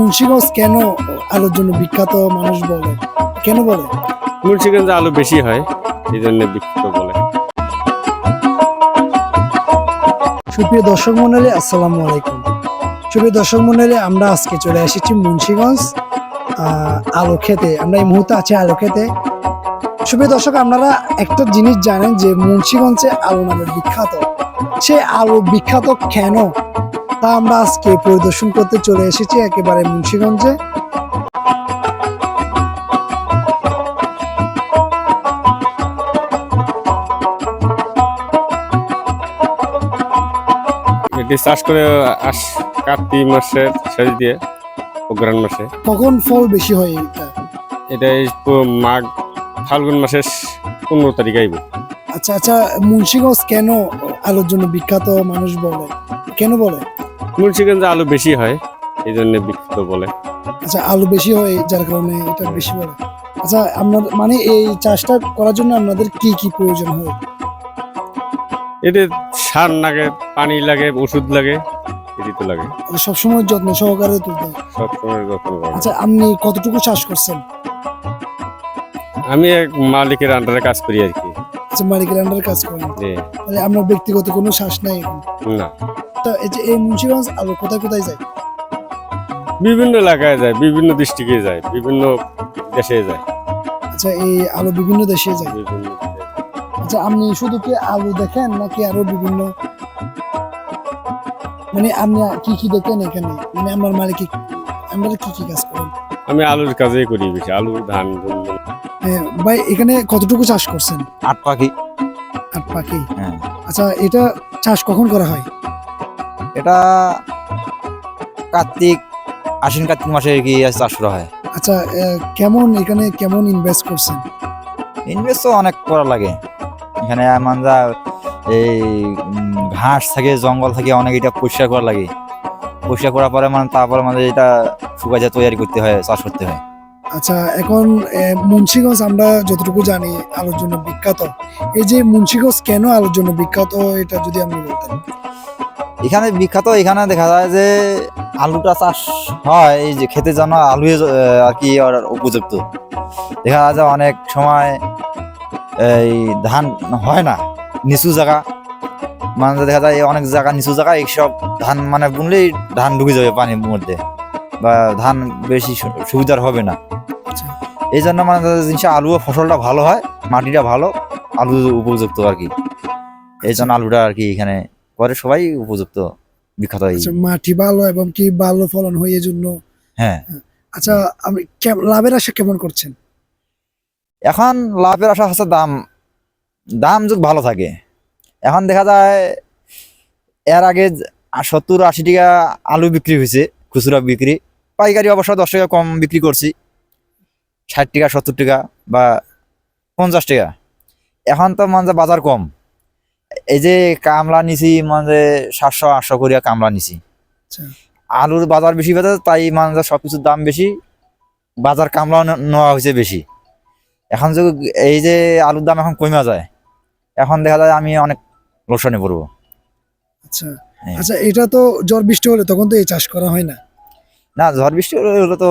মুন্সিগঞ্জ কেন আলুর জন্য বিখ্যাত মানুষ বলে? কেন বলে? মুন্সিগঞ্জে আলু বেশি হয় এই জন্য বিখ্যাত বলে। সুপ্রিয় দর্শক মন্ডলী আসসালামু আলাইকুম। সুপ্রিয় দর্শক মন্ডলী আমরা আজকে চলে এসেছি মুন্সিগঞ্জ আহ, আলু খেতে। আমরা এই মুহূর্তে আছি আলু খেতে। সুপ্রিয় দর্শক আপনারা একটা জিনিস জানেন যে মুন্সিগঞ্জে আলু নামে বিখ্যাত। সে আলু বিখ্যাত কেন? তা আমরা আজকে পরিদর্শন করতে চলে এসেছি একেবারে মুন্সিগঞ্জে। এটি চাষ করে আস কার্তিক মাসের শেষ দিয়ে অগ্রাণ মাসে। কখন ফল বেশি হয় এটা এটা এই মাঘ ফাল্গুন মাসের পনেরো তারিখ আইব। আচ্ছা আচ্ছা মুন্সিগঞ্জ কেন আলুর জন্য বিখ্যাত মানুষ বলে? কেন বলে? মুন্সিগঞ্জে আলু বেশি হয় এই জন্য বিখ্যাত বলে। আচ্ছা আলু বেশি হয় যার কারণে এটা বেশি বলে। আচ্ছা আপনার মানে এই চাষটা করার জন্য আপনাদের কি কি প্রয়োজন হয়? এতে সার লাগে পানি লাগে ওষুধ লাগে এটি তো লাগে। এটা সবসময় যত্ন সহকারে তুলতে হয়। সব সময় যত্ন করে আচ্ছা আপনি কতটুকু চাষ করছেন? আমি এক মালিকের আন্ডারে কাজ করি আর কি। আচ্ছা মালিকের আন্ডারে কাজ করেন। তাহলে আপনার ব্যক্তিগত কোনো শ্বাস নাই না। তা এই যে এই মুন্সিগঞ্জ আলু কোথায় কোথায় যায়? বিভিন্ন এলাকায় যায় বিভিন্ন ডিস্ট্রিক্টে যায় বিভিন্ন দেশে যায়। আচ্ছা এই আলু বিভিন্ন দেশে যায়? বিভিন্ন আচ্ছা আপনি শুধু কি আলু দেখেন নাকি আরও বিভিন্ন? মানে আপনি কি কি দেখেন এখানে? মানে আপনার মালিক আপনারা কি কি কাজ করেন? আমি আলুর কাজেই করি বেশি আলু ধান হ্যাঁ, ভাই এখানে কতটুকু চাষ করছেন? আট পাখি। আট পাখি? হ্যাঁ। আচ্ছা এটা চাষ কখন করা হয়? এটা কার্তিক আশ্বিন কার্তিক মাসে কি চাষ করা হয়? আচ্ছা কেমন এখানে কেমন ইনভেস্ট করছেন? ইনভেস্ট তো অনেক করা লাগে। এখানে মানজা এই ঘাস থাকে জঙ্গল থাকে অনেক এটা পরিষ্কার করা লাগে। পরিষ্কার করার পরে মানে তারপরে মানে এটা শুকাজা তৈরি করতে হয় চাষ করতে হয়। আচ্ছা এখন মুন্সিগঞ্জ আমরা যতটুকু জানি আলুর জন্য বিখ্যাত। এই যে মুন্সিগঞ্জ কেন আলুর জন্য বিখ্যাত এটা যদি আপনি বলতেন। এখানে বিখ্যাত এখানে দেখা যায় যে আলুটা চাষ হয় এই যে খেতে জন্য আলু আর কি উপযুক্ত। দেখা যায় অনেক সময় এই ধান হয় না নিচু জায়গা। মানে দেখা যায় অনেক জায়গা নিচু জায়গা এইসব ধান মানে বুনলেই ধান ঢুকে যাবে পানির মধ্যে বা ধান বেশি সুবিধার হবে না। আচ্ছা। এই জন্য মানে জিনিস আলু ফসলটা ভালো হয় মাটিটা ভালো আলু উপযুক্ত আর কি। এই জন্য আলুটা আর কি এখানে করে সবাই উপযুক্ত বিখ্যাত আচ্ছা মাটি ভালো এবং কি ভালো ফলন হয় এই জন্য হ্যাঁ। আচ্ছা আপনি কেম- লাভের আশা কেমন করছেন? এখন লাভের আশা হচ্ছে দাম দাম যদি ভালো থাকে। এখন দেখা যায় এর আগে সত্তর আশি টাকা আলু বিক্রি হয়েছে খুচরা বিক্রি। পাইকারি অবশ্য দশ টাকা কম বিক্রি করছি। ষাট টাকা সত্তর টাকা বা পঞ্চাশ টাকা। এখন তো মানে বাজার কম। এই যে কামলা নিছি মানে সাতশো আটশো করিয়া কামলা নিছি। আচ্ছা। আলুর বাজার বেশি বাজার তাই মানে সবকিছুর দাম বেশি বাজার কামলা নেওয়া হয়েছে বেশি। এখন যে এই যে আলুর দাম এখন কমে যায় এখন দেখা যায় আমি অনেক লোকসানে পড়ব। আচ্ছা। হ্যাঁ। আচ্ছা এটা তো ঝড় বৃষ্টি হলে তখন তো এই চাষ করা হয় না। না ঝড় বৃষ্টি হলে তো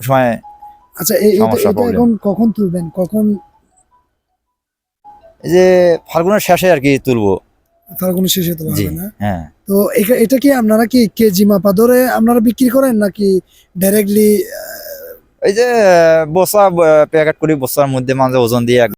সময় আচ্ছা. এখন কখন তুলবেন? কখন যে ফাল্গুনের শেষে আর কি তুলবো। ফাল্গুনের শেষে তোলা হবে না? হ্যাঁ। তো এটা কি আপনারা কি কেজি মাপা ধরে আপনারা বিক্রি করেন নাকি ডাইরেক্টলি এই যে বসা প্যাকেট করি বসার মধ্যে মাঝে ওজন দিয়ে